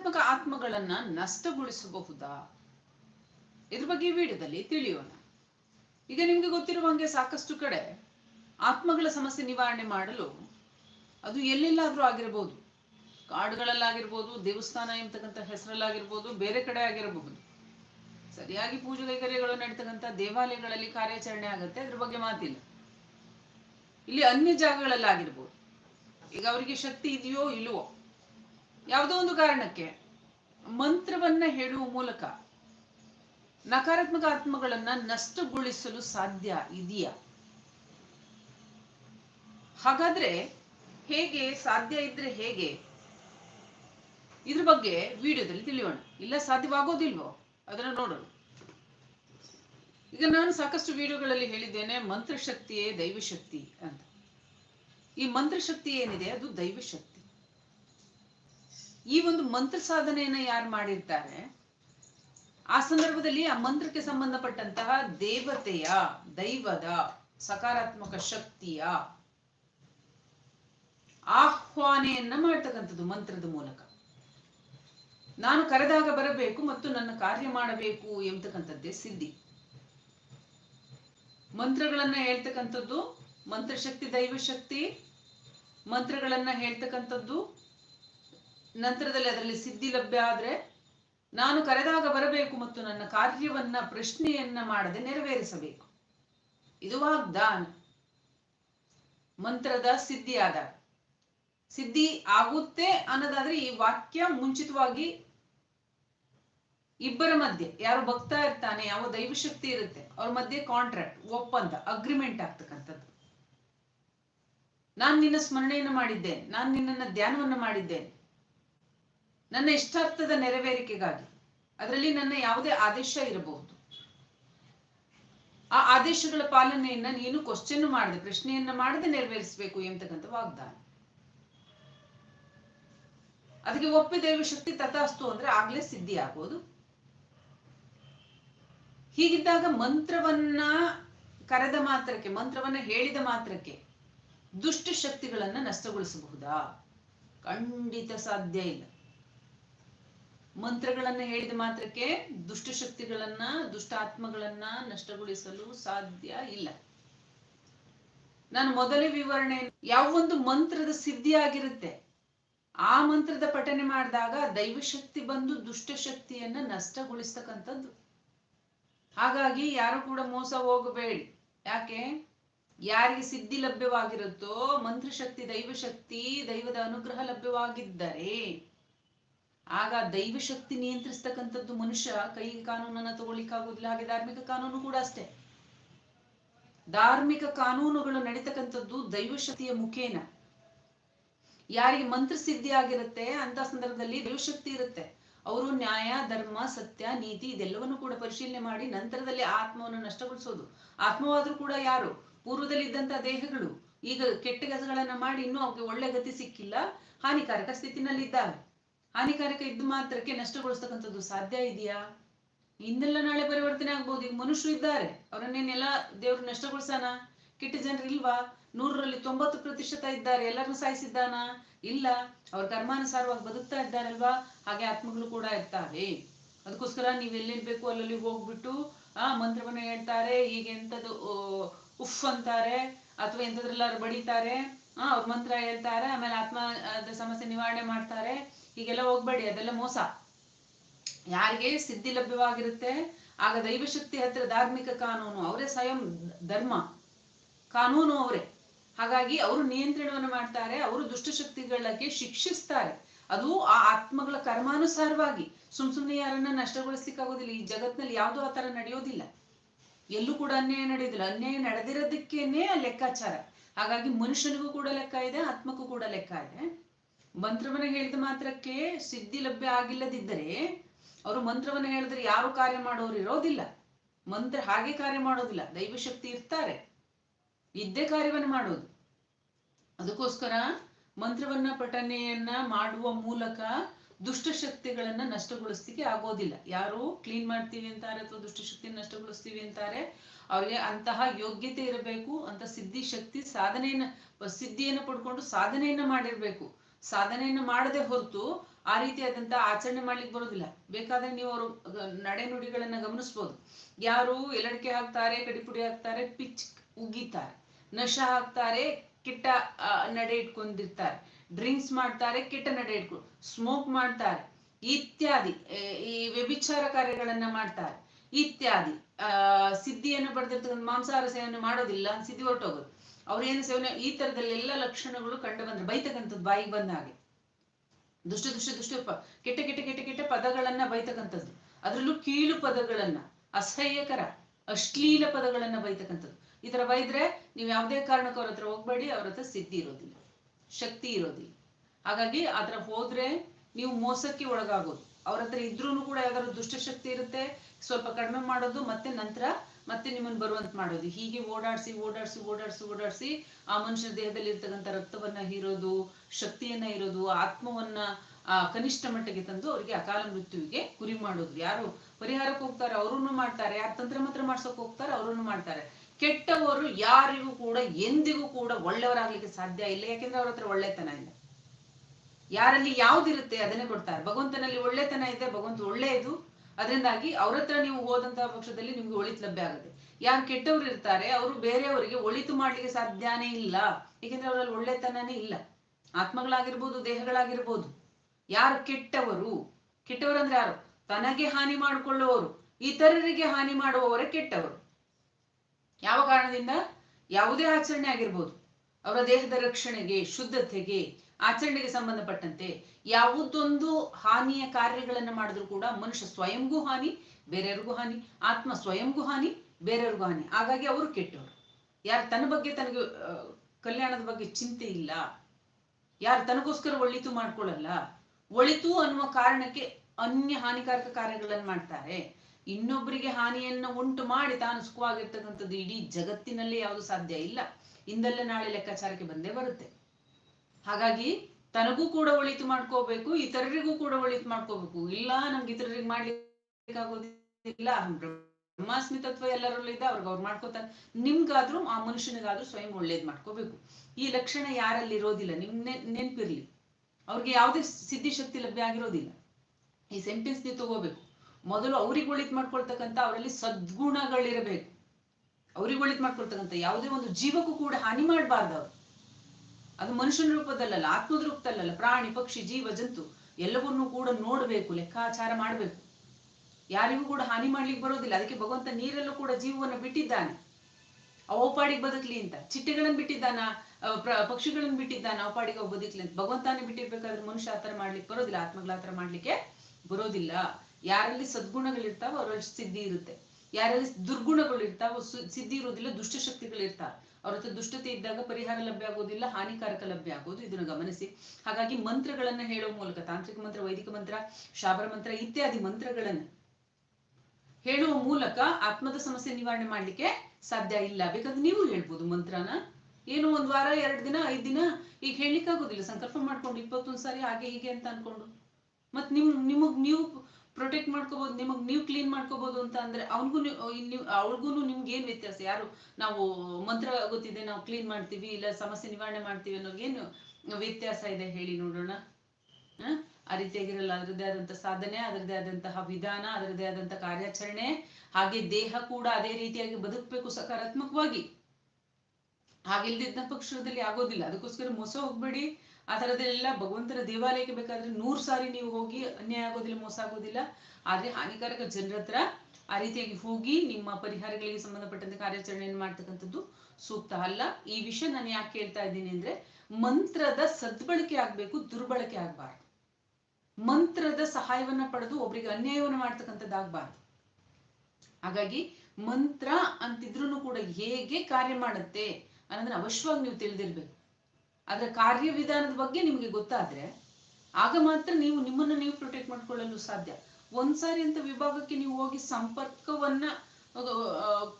ನಕಾರಾತ್ಮಕ ಆತ್ಮಗಳನ್ನ ನಷ್ಟಗೊಳಿಸಬಹುದಾ? ಇದ್ರ ಬಗ್ಗೆ ಈ ವಿಡಿಯೋದಲ್ಲಿ ತಿಳಿಯೋಣ. ಈಗ ನಿಮ್ಗೆ ಗೊತ್ತಿರುವ ಹಾಗೆ ಸಾಕಷ್ಟು ಕಡೆ ಆತ್ಮಗಳ ಸಮಸ್ಯೆ ನಿವಾರಣೆ ಮಾಡಲು ಅದು ಎಲ್ಲೆಲ್ಲಾದ್ರೂ ಆಗಿರಬಹುದು ಕಾಡುಗಳಲ್ಲಾಗಿರ್ಬೋದು, ದೇವಸ್ಥಾನ ಎಂಬತಕ್ಕಂಥ ಹೆಸರಲ್ಲಾಗಿರ್ಬೋದು, ಬೇರೆ ಕಡೆ ಆಗಿರಬಹುದು ಸರಿಯಾಗಿ ಪೂಜೆ ಕೈಕರ್ಯಗಳು ನಡೀತಕ್ಕಂಥ ದೇವಾಲಯಗಳಲ್ಲಿ ಕಾರ್ಯಾಚರಣೆ ಆಗುತ್ತೆ, ಅದ್ರ ಬಗ್ಗೆ ಮಾತಿಲ್ಲ. ಇಲ್ಲಿ ಅನ್ಯ ಜಾಗಗಳಲ್ಲಾಗಿರ್ಬೋದು. ಈಗ ಅವರಿಗೆ ಶಕ್ತಿ ಇದೆಯೋ ಇಲ್ವೋ ಯಾವುದೋ ಒಂದು ಕಾರಣಕ್ಕೆ ಮಂತ್ರವನ್ನ ಹೇಳುವ ಮೂಲಕ ನಕಾರಾತ್ಮಕ ಆತ್ಮಗಳನ್ನ ನಷ್ಟಗೊಳಿಸಲು ಸಾಧ್ಯ ಇದೆಯಾ? ಹಾಗಾದ್ರೆ ಹೇಗೆ ಸಾಧ್ಯ ಇದ್ರೆ ಹೇಗೆ? ಇದ್ರ ಬಗ್ಗೆ ವಿಡಿಯೋದಲ್ಲಿ ತಿಳಿಯೋಣ. ಇಲ್ಲ ಸಾಧ್ಯವಾಗೋದಿಲ್ವೋ? ಅದನ್ನ ನೋಡೋಣ. ಈಗ ನಾನು ಸಾಕಷ್ಟು ವಿಡಿಯೋಗಳಲ್ಲಿ ಹೇಳಿದ್ದೇನೆ, ಮಂತ್ರಶಕ್ತಿಯೇ ದೈವಶಕ್ತಿ ಅಂತ. ಈ ಮಂತ್ರಶಕ್ತಿ ಏನಿದೆ? ಅದು ದೈವಶಕ್ತಿ. ಈ ಒಂದು ಮಂತ್ರ ಸಾಧನೆಯನ್ನ ಯಾರು ಮಾಡಿರ್ತಾರೆ? ಆ ಸಂದರ್ಭದಲ್ಲಿ ಆ ಮಂತ್ರಕ್ಕೆ ಸಂಬಂಧಪಟ್ಟಂತಹ ದೇವತೆಯ, ದೈವದ, ಸಕಾರಾತ್ಮಕ ಶಕ್ತಿಯ ಆಹ್ವಾನೆಯನ್ನ ಮಾಡ್ತಕ್ಕಂಥದ್ದು ಮಂತ್ರದ ಮೂಲಕ. ನಾನು ಕರೆದಾಗ ಬರಬೇಕು ಮತ್ತು ನನ್ನ ಕಾರ್ಯ ಮಾಡಬೇಕು ಎಂಬತಕ್ಕಂಥದ್ದೇ ಸಿದ್ಧಿ. ಮಂತ್ರಗಳನ್ನ ಹೇಳ್ತಕ್ಕಂಥದ್ದು ಮಂತ್ರಶಕ್ತಿ, ದೈವಶಕ್ತಿ. ಮಂತ್ರಗಳನ್ನ ಹೇಳ್ತಕ್ಕಂಥದ್ದು ನಂತರದಲ್ಲಿ ಅದರಲ್ಲಿ ಸಿದ್ಧಿ ಲಭ್ಯ ಆದ್ರೆ ನಾನು ಕರೆದಾಗ ಬರಬೇಕು ಮತ್ತು ನನ್ನ ಕಾರ್ಯವನ್ನ, ಪ್ರಶ್ನೆಯನ್ನ ಮಾಡದೆ ನೆರವೇರಿಸಬೇಕು. ಇದು ವಾಗ್ದಾನ. ಮಂತ್ರದ ಸಿದ್ಧಿಯಾದ ಸಿದ್ಧಿ ಆಗುತ್ತೆ ಅನ್ನೋದಾದ್ರೆ ಈ ವಾಕ್ಯ ಮುಂಚಿತವಾಗಿ ಇಬ್ಬರ ಮಧ್ಯೆ, ಯಾರು ಭಕ್ತ ಇರ್ತಾನೆ, ಯಾವ ದೈವಶಕ್ತಿ ಇರುತ್ತೆ, ಅವ್ರ ಮಧ್ಯೆ ಕಾಂಟ್ರಾಕ್ಟ್ ಒಪ್ಪಂದ ಅಗ್ರಿಮೆಂಟ್ ಆಗ್ತಕ್ಕಂಥದ್ದು. ನಾನು ನಿನ್ನ ಸ್ಮರಣೆಯನ್ನು ಮಾಡಿದ್ದೇನೆ, ನಾನು ನಿನ್ನನ್ನು ಧ್ಯಾನವನ್ನ ಮಾಡಿದ್ದೇನೆ. ನನ್ನ ಇಷ್ಟಾರ್ಥದ ನೆರವೇರಿಕೆಗಾಗಿ ಅದರಲ್ಲಿ ನನ್ನ ಯಾವುದೇ ಆದೇಶ ಇರಬಹುದು. ಆ ಆದೇಶಗಳ ಪಾಲನೆಯನ್ನ ನೀನು ಕ್ವಶನ್ ಮಾಡದೆ, ಪ್ರಶ್ನೆಯನ್ನ ಮಾಡದೆ ನೆರವೇರಿಸಬೇಕು ಎಂತಕ್ಕಂಥ ವಾಗ್ದಾನ. ಅದಕ್ಕೆ ಒಪ್ಪಿ ದೈವಶಕ್ತಿ ತಥಾಸ್ತು ಅಂದ್ರೆ ಆಗ್ಲೇ ಸಿದ್ಧಿ ಆಗೋದು ಹೀಗಿದ್ದಾಗ ಮಂತ್ರವನ್ನ ಕರೆದ ಮಾತ್ರಕ್ಕೆ, ಮಂತ್ರವನ್ನ ಹೇಳಿದ ಮಾತ್ರಕ್ಕೆ ದುಷ್ಟ ಶಕ್ತಿಗಳನ್ನ ನಷ್ಟಗೊಳಿಸಬಹುದಾ? ಖಂಡಿತ ಸಾಧ್ಯ ಇಲ್ಲ. ಮಂತ್ರಗಳನ್ನ ಹೇಳಿದ ಮಾತ್ರಕ್ಕೆ ದುಷ್ಟಶಕ್ತಿಗಳನ್ನ, ದುಷ್ಟಾತ್ಮಗಳನ್ನ ನಷ್ಟಗೊಳಿಸಲು ಸಾಧ್ಯ ಇಲ್ಲ. ನಾನು ಮೊದಲೇ ವಿವರಣೆ ಯಾವ ಒಂದು ಮಂತ್ರದ ಸಿದ್ಧಿ ಆಗಿರುತ್ತೆ, ಆ ಮಂತ್ರದ ಪಠನೆ ಮಾಡಿದಾಗ ದೈವಶಕ್ತಿ ಬಂದು ದುಷ್ಟ ಶಕ್ತಿಯನ್ನ ನಷ್ಟಗೊಳಿಸ್ತಕ್ಕಂಥದ್ದು. ಹಾಗಾಗಿ ಯಾರು ಕೂಡ ಮೋಸ ಹೋಗಬೇಡಿ. ಯಾಕೆ? ಯಾರಿಗೆ ಸಿದ್ಧಿ ಲಭ್ಯವಾಗಿರುತ್ತೋ, ಮಂತ್ರಶಕ್ತಿ, ದೈವಶಕ್ತಿ, ದೈವದ ಅನುಗ್ರಹ ಲಭ್ಯವಾಗಿದ್ದರೆ. ಆಗ ದೈವ ಶಕ್ತಿ ನಿಯಂತ್ರಿಸ್ತಕ್ಕಂಥದ್ದು ಮನುಷ್ಯ ಕೈ ಕಾನೂನನ್ನ ತಗೊಳ್ಳಿಕ್ಕಾಗೋದಿಲ್ಲ, ಹಾಗೆ ಧಾರ್ಮಿಕ ಕಾನೂನು ಕೂಡ ಅಷ್ಟೇ. ಧಾರ್ಮಿಕ ಕಾನೂನುಗಳು ನಡೀತಕ್ಕಂಥದ್ದು ದೈವಶಕ್ತಿಯ ಮುಖೇನ. ಯಾರಿಗೆ ಮಂತ್ರ ಸಿದ್ಧಿ ಆಗಿರುತ್ತೆ ಅಂತ ಸಂದರ್ಭದಲ್ಲಿ ದೈವಶಕ್ತಿ ಇರುತ್ತೆ. ಅವರು ನ್ಯಾಯ, ಧರ್ಮ, ಸತ್ಯ, ನೀತಿ ಇದೆಲ್ಲವನ್ನು ಕೂಡ ಪರಿಶೀಲನೆ ಮಾಡಿ ನಂತರದಲ್ಲಿ ಆತ್ಮವನ್ನು ನಷ್ಟಗೊಳಿಸೋದು. ಆತ್ಮವಾದ್ರೂ ಕೂಡ ಯಾರು? ಪೂರ್ವದಲ್ಲಿ ಇದ್ದಂತ ದೇಹಗಳು. ಈಗ ಕೆಟ್ಟ ಕೆಲಸಗಳನ್ನ ಮಾಡಿ ಇನ್ನೂ ಅವಕ್ಕೆ ಒಳ್ಳೆ ಗತಿ ಸಿಕ್ಕಿಲ್ಲ, ಹಾನಿಕಾರಕ ಸ್ಥಿತಿನಲ್ಲಿ ಇದ್ದಾವೆ ಹಾನಿಕಾರಕ ಇದ್ದು ಮಾತ್ರಕ್ಕೆ ನಷ್ಟಗೊಳಿಸ್ತಕ್ಕಂಥದ್ದು ಸಾಧ್ಯ ಇದೆಯಾ? ಇನ್ನೆಲ್ಲ ನಾಳೆ ಪರಿವರ್ತನೆ ಆಗ್ಬೋದು. ಈಗ ಮನುಷ್ಯರು ಇದ್ದಾರೆ. ಅವರನ್ನೇನೆಲ್ಲ ದೇವ್ರು ನಷ್ಟಗೊಳಿಸಾನ ಕೆಟ್ಟ ಜನರು ಇಲ್ವಾ? ನೂರರಲ್ಲಿ ತೊಂಬತ್ತು ಪ್ರತಿಶತ ಇದ್ದಾರೆ. ಎಲ್ಲರನ್ನು ಸಾಯಿಸಿದ್ದಾನ? ಇಲ್ಲ. ಅವ್ರ ಕರ್ಮಾನುಸಾರವಾಗಿ ಬದುಕ್ತಾ ಇದ್ದಾರಲ್ವಾ? ಹಾಗೆ ಆತ್ಮಗಳು ಕೂಡ ಇರ್ತಾವೆ. ಅದಕ್ಕೋಸ್ಕರ ನೀವ್ ಎಲ್ಲಿರ್ಬೇಕು ಬೇಕು ಅಲ್ಲಲ್ಲಿ ಹೋಗ್ಬಿಟ್ಟು, ಆ ಮಂತ್ರವನ್ನ ಹೇಳ್ತಾರೆ. ಈಗ ಎಂತದ್ದು ಉಫ್ ಅಂತಾರೆ. ಅಥವಾ ಎಂಥದ್ರಲ್ಲಾರು ಬಡಿತಾರೆ, ಆ, ಅವ್ರ ಮಂತ್ರ ಹೇಳ್ತಾರೆ, ಆಮೇಲೆ ಆತ್ಮ ಸಮಸ್ಯೆ ನಿವಾರಣೆ ಮಾಡ್ತಾರೆ. ಹೀಗೆಲ್ಲ ಹೋಗ್ಬೇಡಿ, ಅದೆಲ್ಲ ಮೋಸ. ಯಾರಿಗೆ ಸಿದ್ಧಿ ಲಭ್ಯವಾಗಿರುತ್ತೆ, ಆಗ ದೈವಶಕ್ತಿ ಹತ್ರ ಧಾರ್ಮಿಕ ಕಾನೂನು, ಅವರೇ ಸ್ವಯಂ ಧರ್ಮ. ಕಾನೂನು ಅವರೇ. ಹಾಗಾಗಿ ಅವರು ನಿಯಂತ್ರಣವನ್ನು ಮಾಡ್ತಾರೆ, ಅವರು ದುಷ್ಟಶಕ್ತಿಗಳಿಗೆ ಶಿಕ್ಷಿಸ್ತಾರೆ. ಅದು ಆ ಆತ್ಮಗಳ ಕರ್ಮಾನುಸಾರವಾಗಿ. ಸುಮ್ ಸುಮ್ನೆ ಯಾರನ್ನ ನಷ್ಟಗೊಳಿಸ್ಲಿಕ್ಕಾಗೋದಿಲ್ಲ, ಈ ಜಗತ್ನಲ್ಲಿ ಯಾವ್ದು ಆ ತರ ನಡೆಯೋದಿಲ್ಲ. ಎಲ್ಲೂ ಕೂಡ ಅನ್ಯಾಯ ನಡೆಯೋದಿಲ್ಲ. ಅನ್ಯಾಯ ನಡೆದಿರೋದಕ್ಕೇನೆ ಲೆಕ್ಕಾಚಾರ. ಹಾಗಾಗಿ ಮನುಷ್ಯನಿಗೂ ಕೂಡ ಲೆಕ್ಕ ಇದೆ, ಆತ್ಮಕ್ಕೂ ಕೂಡ ಲೆಕ್ಕ ಇದೆ. ಮಂತ್ರವನ್ನ ಹೇಳಿದ ಮಾತ್ರಕ್ಕೆ ಸಿದ್ಧಿ ಲಭ್ಯ ಆಗಿಲ್ಲದಿದ್ದರೆ ಅವರು ಮಂತ್ರವನ್ನ ಹೇಳಿದ್ರೆ ಯಾರು ಕಾರ್ಯ ಮಾಡೋರು ಇರೋದಿಲ್ಲ. ಮಂತ್ರ ಹಾಗೆ ಕಾರ್ಯ ಮಾಡೋದಿಲ್ಲ. ದೈವಶಕ್ತಿ ಇರ್ತಾರೆ. ಇದ್ದೇ ಕಾರ್ಯವನ್ನ ಮಾಡೋದು. ಅದಕ್ಕೋಸ್ಕರ ಮಂತ್ರವನ್ನ ಪಠನೆಯನ್ನ ಮಾಡುವ ಮೂಲಕ ದುಷ್ಟಶಕ್ತಿಗಳನ್ನ ನಷ್ಟಗೊಳಿಸ್ಲಿಕ್ಕೆ ಆಗೋದಿಲ್ಲ. ಯಾರು ಕ್ಲೀನ್ ಮಾಡ್ತೀವಿ ಅಂತಾರೆ ಅಥವಾ ದುಷ್ಟಶಕ್ತಿನ ನಷ್ಟಗೊಳಿಸ್ತೀವಿ ಅಂತಾರೆ, ಅವ್ರಿಗೆ ಅಂತಹ ಯೋಗ್ಯತೆ ಇರಬೇಕು ಅಂತ ಸಿದ್ಧಿ ಶಕ್ತಿ ಸಾಧನೆಯನ್ನ, ಸಿದ್ಧಿಯನ್ನ ಪಡ್ಕೊಂಡು ಸಾಧನೆಯನ್ನ ಮಾಡಿರ್ಬೇಕು. ಸಾಧನೆಯನ್ನ ಮಾಡದೆ ಹೊರತು ಆ ರೀತಿಯಾದಂತ ಆಚರಣೆ ಮಾಡ್ಲಿಕ್ಕೆ ಬರೋದಿಲ್ಲ. ಬೇಕಾದ್ರೆ ನೀವು ಅವರು ನಡೆ ನುಡಿಗಳನ್ನ ಗಮನಿಸ್ಬೋದು. ಯಾರು ಎಲ್ಲಡಿಕೆ ಹಾಕ್ತಾರೆ, ಕಡಿಪುಡಿ ಹಾಕ್ತಾರೆ, ಪಿಚ್ ಉಗಿತಾರೆ. ನಶ ಹಾಕ್ತಾರೆ, ಕಿಟ್ಟ ನಡೆ ಇಟ್ಕೊಂಡಿರ್ತಾರೆ. ಡ್ರಿಂಕ್ಸ್ ಮಾಡ್ತಾರೆ, ಕೆಟ್ಟ ನಡೆ ಇಟ್ಕೊಂಡು ಸ್ಮೋಕ್ ಮಾಡ್ತಾರೆ, ಇತ್ಯಾದಿ ಈ ವ್ಯಭಿಚಾರ ಕಾರ್ಯಗಳನ್ನ ಮಾಡ್ತಾರೆ, ಇತ್ಯಾದಿ. ಆ, ಸಿದ್ಧಿಯನ್ನು ಪಡೆದಿರ್ತಕ್ಕಂಥ ಮಾಂಸಾಹಾರ ಸೇವನೆ ಮಾಡೋದಿಲ್ಲ ಸಿದ್ಧಿ ಹೊರಟೋಗೋದು. ಅವ್ರೇನು ಸೇವನೆ, ಈ ತರದಲ್ಲಿ ಎಲ್ಲ ಲಕ್ಷಣಗಳು ಕಂಡು ಬಂದ್ರೆ ಬೈತಕ್ಕಂಥದ್ದು ಬಾಯಿಗೆ ಬಂದ ಹಾಗೆ. ದುಷ್ಟ ದುಷ್ಟ ದುಷ್ಟ ಕೆಟ್ಟ ಕೆಟ್ಟ ಕೆಟ್ಟ ಕೆಟ್ಟ ಪದಗಳನ್ನ ಬೈತಕ್ಕಂಥದ್ದು. ಅದರಲ್ಲೂ ಕೀಳು ಪದಗಳನ್ನ, ಅಸಹ್ಯಕರ, ಅಶ್ಲೀಲ ಪದಗಳನ್ನ ಬೈತಕ್ಕಂಥದ್ದು. ಈ ತರ ಬೈದ್ರೆ ನೀವು ಯಾವುದೇ ಕಾರಣಕ್ಕೂ ಅವ್ರ ಹತ್ರ ಹೋಗ್ಬೇಡಿ, ಅವ್ರ ಹತ್ರ ಸಿದ್ಧಿ ಇರೋದಿಲ್ಲ. ಶಕ್ತಿ ಇರೋದಿಲ್ಲ ಹಾಗಾಗಿ ಅದ್ರ ಹೋದ್ರೆ ನೀವು ಮೋಸಕ್ಕೆ ಒಳಗಾಗೋದು. ಅವ್ರ ಹತ್ರ ಇದ್ರೂ ಕೂಡ ಯಾವ್ದಾದ್ರು ದುಷ್ಟಶಕ್ತಿ ಇರುತ್ತೆ, ಸ್ವಲ್ಪ ಕಡಿಮೆ ಮಾಡೋದು, ಮತ್ತೆ ನಂತರ ಮತ್ತೆ ನಿಮ್ಮನ್ನು ಬರುವಂತ ಮಾಡೋದು. ಹೀಗೆ ಓಡಾಡ್ಸಿ ಓಡಾಡ್ಸಿ ಓಡಾಡ್ಸಿ ಓಡಾಡ್ಸಿ ಆ ಮನುಷ್ಯನ ದೇಹದಲ್ಲಿ ಇರ್ತಕ್ಕಂಥ ರಕ್ತವನ್ನ ಹೀರೋದು, ಶಕ್ತಿಯನ್ನ ಇರೋದು ಆತ್ಮವನ್ನ ಆ ಕನಿಷ್ಠ ಮಟ್ಟಿಗೆ ತಂದು ಅವರಿಗೆ ಅಕಾಲ ಮೃತ್ಯುವಿಗೆ ಗುರಿ ಮಾಡೋದು. ಯಾರು ಪರಿಹಾರಕ್ಕೆ ಹೋಗ್ತಾರೆ ಅವರನ್ನು ಮಾಡ್ತಾರೆ. ಯಾರು ತಂತ್ರ ಮಾತ್ರ ಮಾಡ್ಸಕ್ ಹೋಗ್ತಾರೆ ಅವರನ್ನು ಮಾಡ್ತಾರೆ. ಕೆಟ್ಟವರು ಯಾರಿಗೂ ಕೂಡ, ಎಂದಿಗೂ ಕೂಡ ಒಳ್ಳೆಯವರಾಗ್ಲಿಕ್ಕೆ ಸಾಧ್ಯ ಇಲ್ಲ. ಯಾಕೆಂದ್ರೆ ಅವ್ರ ಹತ್ರ ಒಳ್ಳೆತನ ಇಲ್ಲ. ಯಾರಲ್ಲಿ ಯಾವ್ದಿರುತ್ತೆ ಅದನ್ನೇ ಕೊಡ್ತಾರೆ. ಭಗವಂತನಲ್ಲಿ ಒಳ್ಳೆತನ ಇದೆ, ಭಗವಂತ ಒಳ್ಳೆಯದು. ಅದರಿಂದಾಗಿ ಅವ್ರ ಹತ್ರ ನೀವು ಹೋದಂತಹ ಪಕ್ಷದಲ್ಲಿ ನಿಮ್ಗೆ ಒಳಿತು ಲಭ್ಯ ಆಗುತ್ತೆ. ಯಾರು ಕೆಟ್ಟವರು ಇರ್ತಾರೆ, ಅವರು ಬೇರೆಯವರಿಗೆ ಒಳಿತು ಮಾಡ್ಲಿಕ್ಕೆ ಸಾಧ್ಯನೇ ಇಲ್ಲ. ಏಕೆಂದ್ರೆ ಅವರಲ್ಲಿ ಒಳ್ಳೆತನನೇ ಇಲ್ಲ. ಆತ್ಮಗಳಾಗಿರ್ಬೋದು, ದೇಹಗಳಾಗಿರ್ಬೋದು. ಯಾರು ಕೆಟ್ಟವರು? ಕೆಟ್ಟವರು ಅಂದ್ರೆ ಯಾರು? ತನಗೆ ಹಾನಿ ಮಾಡಿಕೊಳ್ಳುವವರು. ಇತರರಿಗೆ ಹಾನಿ ಮಾಡುವವರೇ ಕೆಟ್ಟವರು. ಯಾವ ಕಾರಣದಿಂದ? ಯಾವುದೇ ಆಚರಣೆ ಆಗಿರ್ಬೋದು. ಅವರ ದೇಹದ ರಕ್ಷಣೆಗೆ, ಶುದ್ಧತೆಗೆ, ಆಚರಣೆಗೆ ಸಂಬಂಧಪಟ್ಟಂತೆ ಯಾವುದೊಂದು ಹಾನಿಯ ಕಾರ್ಯಗಳನ್ನು ಮಾಡಿದ್ರು ಕೂಡ ಮನುಷ್ಯ ಸ್ವಯಂಗೂ ಹಾನಿ, ಬೇರೆಯವ್ರಿಗೂ ಹಾನಿ, ಆತ್ಮ ಸ್ವಯಂಗೂ ಹಾನಿ, ಬೇರೆಯವ್ರಿಗೂ ಹಾನಿ. ಹಾಗಾಗಿ ಅವರು ಕೆಟ್ಟವರು. ಯಾರು ತನ್ನ ಬಗ್ಗೆ ತನಗೆ ಕಲ್ಯಾಣದ ಬಗ್ಗೆ ಚಿಂತೆ ಇಲ್ಲ. ಯಾರು ತನಗೋಸ್ಕರ ಒಳಿತು ಮಾಡ್ಕೊಳ್ಳಲ್ಲ. ಒಳಿತು ಅನ್ನುವ ಕಾರಣಕ್ಕೆ ಅನ್ಯ ಹಾನಿಕಾರಕ ಕಾರ್ಯಗಳನ್ನು ಮಾಡ್ತಾರೆ. ಇನ್ನೊಬ್ಬರಿಗೆ ಹಾನಿಯನ್ನ ಉಂಟು ಮಾಡಿ ತಾನು ಸುಖವಾಗಿರ್ತಕ್ಕಂಥದ್ದು ಇಡೀ ಜಗತ್ತಿನಲ್ಲಿ ಯಾವುದು ಸಾಧ್ಯ ಇಲ್ಲ. ಇಂದಲ್ಲೇ ನಾಳೆ ಲೆಕ್ಕಾಚಾರಕ್ಕೆ ಬಂದೇ ಬರುತ್ತೆ. ಹಾಗಾಗಿ ತನಗೂ ಕೂಡ ಒಳಿತು ಮಾಡ್ಕೋಬೇಕು, ಇತರರಿಗೂ ಕೂಡ ಒಳಿತು ಮಾಡ್ಕೋಬೇಕು. ಇಲ್ಲ, ನಮ್ಗೆ ಇತರರಿಗೆ ಮಾಡ್ಲಿಕ್ಕಾಗೋದಿಲ್ಲ. ಅಹಂ ಬ್ರಹ್ಮಾಸ್ಮಿ ತತ್ವ ಎಲ್ಲರಲ್ಲೂ ಇದೆ, ಅವ್ರಿಗೆ ಅವ್ರು ಮಾಡ್ಕೋತಾರೆ. ನಿಮ್ಗಾದ್ರೂ, ಆ ಮನುಷ್ಯನಿಗಾದ್ರೂ ಸ್ವಯಂ ಒಳ್ಳೇದ್ ಮಾಡ್ಕೋಬೇಕು. ಈ ಲಕ್ಷಣ ಯಾರಲ್ಲಿ ಇರೋದಿಲ್ಲ, ನಿಮ್ ನೆನ್- ನೆನ್ಪಿರ್ಲಿ. ಅವ್ರಿಗೆ ಯಾವುದೇ ಸಿದ್ಧಿಶಕ್ತಿ ಲಭ್ಯ ಆಗಿರೋದಿಲ್ಲ. ಈ ಸೆಂಟೆನ್ಸ್ ನೀವು ತಗೋಬೇಕು. ಮೊದಲು ಅವ್ರಿಗೆ ಒಳಿತ್ ಮಾಡ್ಕೊಳ್ತಕ್ಕಂಥ ಅವರಲ್ಲಿ ಸದ್ಗುಣಗಳಿರಬೇಕು. ಅವ್ರಿಗೆ ಒಳಿತ್ ಮಾಡ್ಕೊಳ್ತಕ್ಕಂಥ ಯಾವುದೇ ಒಂದು ಜೀವಕ್ಕೂ ಕೂಡ ಹಾನಿ ಮಾಡಬಾರ್ದು ಅವ್ರು. ಅದು ಮನುಷ್ಯನ ರೂಪದಲ್ಲಲ್ಲ ಆತ್ಮದ ರೂಪದಲ್ಲಲ್ಲ ಪ್ರಾಣಿ, ಪಕ್ಷಿ, ಜೀವ, ಜಂತು, ಎಲ್ಲವನ್ನೂ ಕೂಡ ನೋಡಬೇಕು, ಲೆಕ್ಕಾಚಾರ ಮಾಡಬೇಕು. ಯಾರಿಗೂ ಕೂಡ ಹಾನಿ ಮಾಡ್ಲಿಕ್ಕೆ ಬರೋದಿಲ್ಲ. ಅದಕ್ಕೆ ಭಗವಂತ ನೀರಲ್ಲೂ ಕೂಡ ಜೀವವನ್ನು ಬಿಟ್ಟಿದ್ದಾನೆ. ಅವಪಾಡಿಗೆ ಪಾಡಿಗೆ ಬದುಕ್ಲಿ ಅಂತ. ಚಿಟ್ಟೆಗಳನ್ನ ಬಿಟ್ಟಿದ್ದಾನ? ಪಕ್ಷಿಗಳನ್ನ ಬಿಟ್ಟಿದ್ದಾನ? ಅವು ಪಾಡಿಗೆ ಅವು ಬದುಕ್ಲಿ ಅಂತ. ಭಗವಂತಾನೇ ಬಿಟ್ಟಿರ್ಬೇಕಾದ್ರೆ ಮನುಷ್ಯ ಆತರ ಮಾಡ್ಲಿಕ್ಕೆ ಬರೋದಿಲ್ಲ, ಆತ್ಮಗಳ ಆತರ ಮಾಡ್ಲಿಕ್ಕೆ ಬರೋದಿಲ್ಲ. ಯಾರಲ್ಲಿ ಸದ್ಗುಣಗಳಿರ್ತಾವ ಅವರಲ್ಲಿ ಸಿದ್ಧಿ ಇರುತ್ತೆ. ಯಾರಲ್ಲಿ ದುರ್ಗುಣಗಳು ಇರ್ತಾವೋ ಸಿದ್ಧಿ ಇರೋದಿಲ್ಲ ದುಷ್ಟಶಕ್ತಿಗಳು ಇರ್ತಾವ. ಅವ್ರ ಹತ್ರ ದುಷ್ಟತೆ ಇದ್ದಾಗ ಪರಿಹಾರ ಲಭ್ಯ ಆಗೋದಿಲ್ಲ, ಹಾನಿಕಾರಕ ಲಭ್ಯ ಆಗೋದು, ಇದನ್ನು ಗಮನಿಸಿ. ಹಾಗಾಗಿ ಮಂತ್ರಗಳನ್ನ ಹೇಳುವ ಮೂಲಕ, ತಾಂತ್ರಿಕ ಮಂತ್ರ, ವೈದಿಕ ಮಂತ್ರ, ಶಾಬರ ಮಂತ್ರ, ಇತ್ಯಾದಿ ಮಂತ್ರಗಳನ್ನ ಹೇಳುವ ಮೂಲಕ ಆತ್ಮದ ಸಮಸ್ಯೆ ನಿವಾರಣೆ ಮಾಡ್ಲಿಕ್ಕೆ ಸಾಧ್ಯ ಇಲ್ಲ. ಬೇಕಾದ್ರೆ ನೀವು ಹೇಳ್ಬೋದು ಮಂತ್ರನ. ಏನು ಒಂದ್ ವಾರ, ಎರಡ್ ದಿನ, ಐದ್ ದಿನ, ಈಗ ಹೇಳಲಿಕ್ಕೆ ಆಗೋದಿಲ್ಲ ಸಂಕಲ್ಪ ಮಾಡ್ಕೊಂಡು ಇಪ್ಪತ್ತೊಂದ್ ಸಾರಿ ಹಾಗೆ ಹೀಗೆ ಅಂತ ಅನ್ಕೊಂಡು. ಮತ್ ನಿಮ್, ನಿಮಗ್ ನೀವು ಪ್ರೊಟೆಕ್ಟ್ ಮಾಡ್ಕೋಬಹುದು ನಿಮಗ್ ನೀವು ಕ್ಲೀನ್ ಮಾಡ್ಕೋಬಹುದು ಅಂತ ಅಂದ್ರೆ ಅವನಿಗೂ ನೀವು ಅವಳಿಗೂ ನಿಮ್ಗೆ ಏನ್ ವ್ಯತ್ಯಾಸ? ಯಾರು? ನಾವು ಮಂತ್ರ ಗೊತ್ತಿದೆ, ನಾವು ಕ್ಲೀನ್ ಮಾಡ್ತೀವಿ, ಇಲ್ಲ ಸಮಸ್ಯೆ ನಿವಾರಣೆ ಮಾಡ್ತೀವಿ ಅನ್ನೋರ್ಗೇನು ವ್ಯತ್ಯಾಸ ಇದೆ ಹೇಳಿ ನೋಡೋಣ? ಆ ರೀತಿಯಾಗಿರಲ್ಲ ಅದರದೇ ಆದಂತ ಸಾಧನೆ ಅದರದೇ ಆದಂತಹ ವಿಧಾನ ಅದರದೇ ಆದಂತ ಕಾರ್ಯಾಚರಣೆ, ಹಾಗೆ ದೇಹ ಕೂಡ ಅದೇ ರೀತಿಯಾಗಿ ಬದುಕಬೇಕು ಸಕಾರಾತ್ಮಕವಾಗಿ. ಹಾಗಿಲ್ದಿದ್ದ ಪಕ್ಷದಲ್ಲಿ ಆಗೋದಿಲ್ಲ. ಅದಕ್ಕೋಸ್ಕರ ಮೋಸ ಹೋಗ್ಬೇಡಿ. ಆ ಥರದ್ದೆಲ್ಲ ಭಗವಂತನ ದೇವಾಲಯಕ್ಕೆ ಬೇಕಾದ್ರೆ ನೂರು ಸಾರಿ ನೀವು ಹೋಗಿ ಅನ್ಯಾಯ ಆಗೋದಿಲ್ಲ, ಮೋಸ ಆಗೋದಿಲ್ಲ. ಆದರೆ ಹಾನಿಕಾರಕ ಜನರ ಹತ್ರ ಆ ರೀತಿಯಾಗಿ ಹೋಗಿ ನಿಮ್ಮ ಪರಿಹಾರಗಳಿಗೆ ಸಂಬಂಧಪಟ್ಟಂತೆ ಕಾರ್ಯಾಚರಣೆಯನ್ನು ಮಾಡ್ತಕ್ಕಂಥದ್ದು ಸೂಕ್ತ ಅಲ್ಲ. ಈ ವಿಷಯ ನಾನು ಯಾಕೆ ಹೇಳ್ತಾ ಇದ್ದೀನಿ ಅಂದ್ರೆ ಮಂತ್ರದ ಸದ್ಬಳಕೆ ಆಗ್ಬೇಕು, ದುರ್ಬಳಕೆ ಆಗ್ಬಾರ್ದು. ಮಂತ್ರದ ಸಹಾಯವನ್ನ ಪಡೆದು ಒಬ್ರಿಗೆ ಅನ್ಯಾಯವನ್ನು ಮಾಡ್ತಕ್ಕಂಥದ್ದಾಗ್ಬಾರ್ದು ಹಾಗಾಗಿ ಮಂತ್ರ ಅಂತಿದ್ರು ಕೂಡ ಹೇಗೆ ಕಾರ್ಯ ಮಾಡುತ್ತೆ ಅನ್ನೋದನ್ನ ಅವಶ್ಯವಾಗಿ ನೀವು ತಿಳಿದಿರ್ಬೇಕು. ಅದರ ಕಾರ್ಯವಿಧಾನದ ಬಗ್ಗೆ ನಿಮಗೆ ಗೊತ್ತಾದ್ರೆ ಆಗ ಮಾತ್ರ ನೀವು ನಿಮ್ಮನ್ನ ನೀವು ಪ್ರೊಟೆಕ್ಟ್ ಮಾಡ್ಕೊಳ್ಳಲು ಸಾಧ್ಯ. ಒಂದ್ಸಾರಿ ಅಂತ ವಿಭಾಗಕ್ಕೆ ನೀವು ಹೋಗಿ ಸಂಪರ್ಕವನ್ನ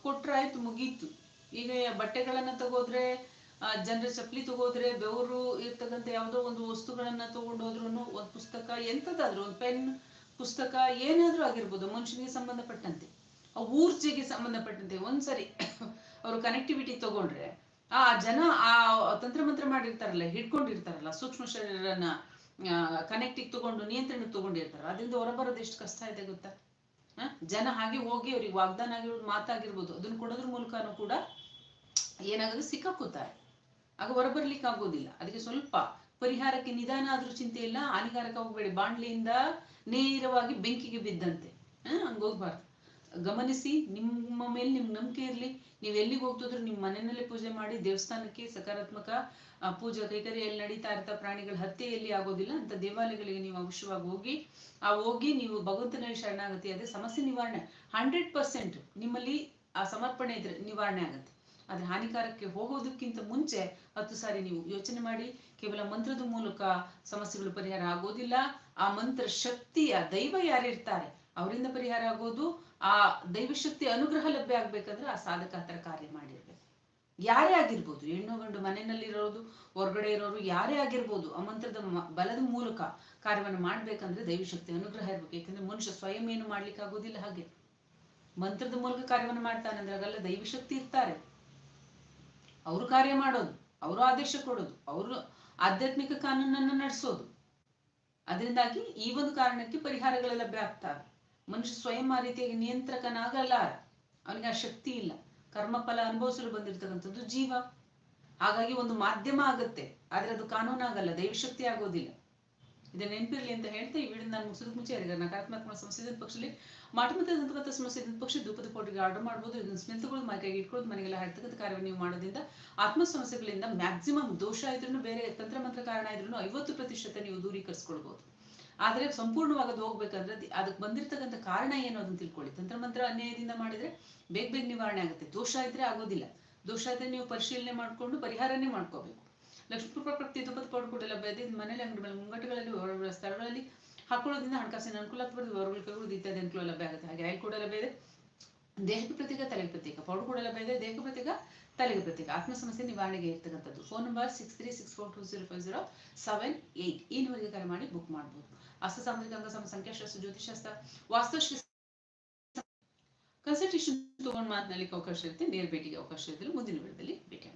ಕೊಟ್ರೆ ಆಯ್ತು, ಮುಗೀತು. ಈಗ ಬಟ್ಟೆಗಳನ್ನ ತಗೋದ್ರೆ ಜನರ ಚಪ್ಪಲಿ ತಗೋದ್ರೆ, ಬೆವರು ಇರ್ತಕ್ಕಂಥ ಯಾವುದೋ ಒಂದು ವಸ್ತುಗಳನ್ನ ತಗೊಂಡು ಹೋದ್ರು ಒಂದು ಪುಸ್ತಕ, ಎಂಥದ್ದಾದ್ರೂ, ಒಂದು ಪೆನ್ ಪುಸ್ತಕ ಏನಾದ್ರೂ ಆಗಿರ್ಬೋದು, ಮನುಷ್ಯನಿಗೆ ಸಂಬಂಧಪಟ್ಟಂತೆ. ಆ ಊರ್ಜೆಗೆ ಸಂಬಂಧಪಟ್ಟಂತೆ, ಒಂದ್ಸರಿ ಅವರು ಕನೆಕ್ಟಿವಿಟಿ ತಗೊಂಡ್ರೆ ಆ ಜನ ಆ ತಂತ್ರ ಮಂತ್ರ ಮಾಡಿರ್ತಾರಲ್ಲ, ಹಿಡ್ಕೊಂಡಿರ್ತಾರಲ್ಲ, ಸೂಕ್ಷ್ಮ ಶರೀರನ ಕನೆಕ್ಟಿಗೆ ತಗೊಂಡು ನಿಯಂತ್ರಣಕ್ಕೆ ತಗೊಂಡಿರ್ತಾರ, ಅದರಿಂದ ಹೊರಬರೋದು ಎಷ್ಟು ಕಷ್ಟ ಇದೆ ಗೊತ್ತಾ? ಜನ ಹಾಗೆ ಹೋಗಿ ಅವ್ರಿಗೆ ವಾಗ್ದಾನ ಆಗಿರೋದು ಮಾತಾಗಿರ್ಬೋದು, ಅದನ್ನ ಕೊಡೋದ್ರ ಮೂಲಕನೂ ಕೂಡ ಏನಾಗೋದು ಸಿಕ್ಕಾಕೋತಾರೆ. ಆಗ ಹೊರಬರ್ಲಿಕ್ಕೆ ಆಗೋದಿಲ್ಲ. ಅದಕ್ಕೆ ಸ್ವಲ್ಪ ಪರಿಹಾರಕ್ಕೆ ನಿಧಾನ ಆದ್ರೂ ಚಿಂತೆ ಇಲ್ಲ, ಹಾನಿಕಾರಕ ಹೋಗ್ಬೇಡಿ. ಬಾಣ್ಲಿಯಿಂದ ನೇರವಾಗಿ ಬೆಂಕಿಗೆ ಬಿದ್ದಂತೆ. ಹಾ ಹಂಗ ಹೋಗ್ಬಾರ್ದು. ಗಮನಿಸಿ, ನಿಮ್ಮ ಮೇಲೆ ನಿಮ್ಗೆ ನಂಬಿಕೆ ಇರಲಿ. ನೀವು ಎಲ್ಲಿಗೆ ಹೋಗ್ತಿದ್ರು ನಿಮ್ಮ ಮನೆಯಲ್ಲೇ ಪೂಜೆ ಮಾಡಿ, ದೇವಸ್ಥಾನಕ್ಕೆ ಸಕಾರಾತ್ಮಕ ಪೂಜಾ ಕೈಕರ್ಯಲ್ಲಿ ನಡೀತಾ ಇರ್ತಾ ಪ್ರಾಣಿಗಳ ಹತ್ಯೆ ಎಲ್ಲಿ ಆಗೋದಿಲ್ಲ ಅಂತ ದೇವಾಲಯಗಳಿಗೆ ನೀವು ಅವಶ್ಯವಾಗಿ ಹೋಗಿ, ಆ, ಹೋಗಿ ನೀವು ಭಗವಂತನಲ್ಲಿ ಶರಣಾಗತಿ. ಅದೇ ಸಮಸ್ಯೆ ನಿವಾರಣೆ. ಹಂಡ್ರೆಡ್ ಪರ್ಸೆಂಟ್ ನಿಮ್ಮಲ್ಲಿ, ಆ, ಸಮರ್ಪಣೆ ಇದ್ರೆ ನಿವಾರಣೆ ಆಗುತ್ತೆ. ಆದ್ರೆ ಹಾನಿಕಾರಕ್ಕೆ ಹೋಗೋದಕ್ಕಿಂತ ಮುಂಚೆ ಹತ್ತು ಸಾರಿ ನೀವು ಯೋಚನೆ ಮಾಡಿ, ಕೇವಲ ಮಂತ್ರದ ಮೂಲಕ ಸಮಸ್ಯೆಗಳು ಪರಿಹಾರ ಆಗೋದಿಲ್ಲ. ಆ ಮಂತ್ರ ಶಕ್ತಿಯ ದೈವ ಯಾರಿರ್ತಾರೆ, ಅವರಿಂದ ಪರಿಹಾರ ಆಗೋದು. ಆ ದೈವಶಕ್ತಿ ಅನುಗ್ರಹ ಲಭ್ಯ ಆಗ್ಬೇಕಂದ್ರೆ ಆ ಸಾಧಕ ಆ ಕಾರ್ಯ ಮಾಡಿರ್ಬೇಕು. ಯಾರೇ ಆಗಿರ್ಬೋದು, ಹೆಣ್ಣು ಗಂಡು ಮನೆಯಲ್ಲಿರೋದು ಹೊರಗಡೆ ಇರೋರು ಯಾರೇ ಆಗಿರ್ಬೋದು ಆ ಮಂತ್ರದ ಬಲದ ಮೂಲಕ ಕಾರ್ಯವನ್ನು ಮಾಡ್ಬೇಕಂದ್ರೆ ದೈವಶಕ್ತಿ ಅನುಗ್ರಹ ಇರ್ಬೇಕು. ಯಾಕಂದ್ರೆ ಮನುಷ್ಯ ಸ್ವಯಂ ಏನು ಮಾಡ್ಲಿಕ್ಕೆ ಆಗೋದಿಲ್ಲ ಹಾಗೆ. ಮಂತ್ರದ ಮೂಲಕ ಕಾರ್ಯವನ್ನು ಮಾಡ್ತಾನೆ ಅಂದ್ರೆ ಆಗಲ್ಲ ದೈವಶಕ್ತಿ ಇರ್ತಾರೆ. ಅವರು ಕಾರ್ಯ ಮಾಡೋದು, ಅವರು ಆದೇಶ ಕೊಡೋದು, ಅವರು ಆಧ್ಯಾತ್ಮಿಕ ಕಾನೂನನ್ನು ನಡೆಸೋದು. ಅದರಿಂದಾಗಿ ಈ ಒಂದು ಕಾರಣಕ್ಕೆ ಪರಿಹಾರಗಳು ಲಭ್ಯ ಆಗ್ತವೆ ಮನುಷ್ಯ ಸ್ವಯಂ ಆ ರೀತಿಯಾಗಿ ನಿಯಂತ್ರಕನಾಗಲ್ಲ. ಅವನಿಗೆ ಆ ಶಕ್ತಿ ಇಲ್ಲ. ಕರ್ಮಫಲ ಅನುಭವಿಸಲು ಬಂದಿರತಕ್ಕಂಥದ್ದು ಜೀವ. ಹಾಗಾಗಿ ಒಂದು ಮಾಧ್ಯಮ ಆಗುತ್ತೆ. ಆದ್ರೆ ಅದು ಕಾನೂನಾಗಲ್ಲ. ದೈವಶಕ್ತಿ ಆಗೋದಿಲ್ಲ. ಇದನ್ನ ನೆನಪಿರ್ಲಿ ಅಂತ ಹೇಳ್ತಾ ಈ ವಿಡಿಯೋ ನಾನು ಮುಗಿಸೋದಕ್ಕೆ ಮುಂಚೆ ನಕಾರಾತ್ಮಕ ಸಮಸ್ಯೆ ಪಕ್ಷದಲ್ಲಿ ಮತ್ತೆ ಸಮಸ್ಯೆ ಪಕ್ಷ ದೂಪದ ಕೋಟಿಗೆ ಆರ್ಡರ್ ಮಾಡ್ಬೋದು. ಇದನ್ನ ಸ್ಮೆಲ್ ಮೈಕಾಗಿ ಇಟ್ಕೊಳ್ಳೋದು, ಮನೆಗೆಲ್ಲ ಹೇಳ್ತಕ್ಕಂಥ ಕಾರ್ಯವನ್ನು ನೀವು ಮಾಡೋದ್ರಿಂದ ಆತ್ಮ ಸಮಸ್ಯೆಗಳಿಂದ ಮ್ಯಾಕ್ಸಿಮಮ್ ದೋಷ ಇದ್ರೂ ಬೇರೆ ತಂತ್ರ ಮಂತ್ರ ಕಾರಣ ಇದ್ರೂ ಐವತ್ತು ಪ್ರತಿಶತ ನೀವು ದೂರೀಕರಿಸ್ಕೊಳ್ಬಹುದು ಆದ್ರೆ ಸಂಪೂರ್ಣವಾಗಿ ಅದು ಹೋಗ್ಬೇಕಂದ್ರೆ ಅದ್- ಅದಕ್ಕೆ ಬಂದಿರತಕ್ಕಂಥ ಕಾರಣ ಏನು ಅದನ್ನ ತಿಳ್ಕೊಳ್ಳಿ. ತಂತ್ರಮಂತ್ರ ಅನ್ಯಾಯದಿಂದ ಮಾಡಿದ್ರೆ ಬೇಗ ಬೇಗ ನಿವಾರಣೆ ಆಗುತ್ತೆ. ದೋಷ ಇದ್ರೆ ಆಗೋದಿಲ್ಲ. ದೋಷ ಇದ್ರೆ ನೀವು ಪರಿಶೀಲನೆ ಮಾಡ್ಕೊಂಡು ಪರಿಹಾರನೇ ಮಾಡ್ಕೋಬೇಕು. ಲಕ್ಷ್ಮೀ ಪ್ರಕೃತಿ ದುಪ್ಪದ ಪಡ್ಕೊಡಲ್ಲ ಇದು. ಮನೇಲಿ ಅಂಗಡಿ ಮೇಲೆ ಮುಂಗಟ್ಟುಗಳಲ್ಲಿ ಸ್ಥಳಗಳಲ್ಲಿ ಹಾಕೊಳ್ಳೋದ್ರಿಂದ ಹಣಕಾಸಿನ ಅನುಕೂಲ ಹೊರಗಳ ಕೈಗಳು ಇತ್ಯಾದಿ ಅನುಕೂಲ ಲಭ್ಯ ಆಗುತ್ತೆ. ಹಾಗೆ ಆಯಿಲ್ ಕೂಡ ಲಭ್ಯ ಇದೆ. ದೇಹಕ್ಕೆ ಪ್ರತೀಕ ತಲೆಗೆ ಪ್ರತೀಕ ಪೌಡರ್ ಕೂಡ ಇದೆ ದೇಹಕ್ಕೆ ಪ್ರತೀಕ ತಲೆಗೆ ಪ್ರತೀಕ ಆತ್ಮ ಸಮಸ್ಯೆ ನಿವಾರಣೆಗೆ ಇರ್ತಕ್ಕಂಥದ್ದು. Phone number six three six four two zero five zero seven eight ಈ ನಂಬರ್ಗೆ ಕರೆ ಮಾಡಿ ಬುಕ್ ಮಾಡ್ಬೋದು. ಅಸ್ತ ಸಾಂದ್ರಿಕ ಅಂಗ ಸಮ ಸಂಖ್ಯಾಶಾಸ್ತ್ರ ಜ್ಯೋತಿಷಾಸ್ತ್ರ ವಾಸ್ತುಶಾಸ್ತ್ರ ಕನ್ಸಲ್ಟೇಷನ್ ತಗೊಂಡು ಮಾತನಾಡಲಿಕ್ಕೆ ಅವಕಾಶ ಇರುತ್ತೆ. ನೇರ ಭೇಟಿಗೆ ಅವಕಾಶ ಇದ್ದರೆ ಮುಂದಿನ ವಿಡಿಯೋದಲ್ಲಿ ಭೇಟಿ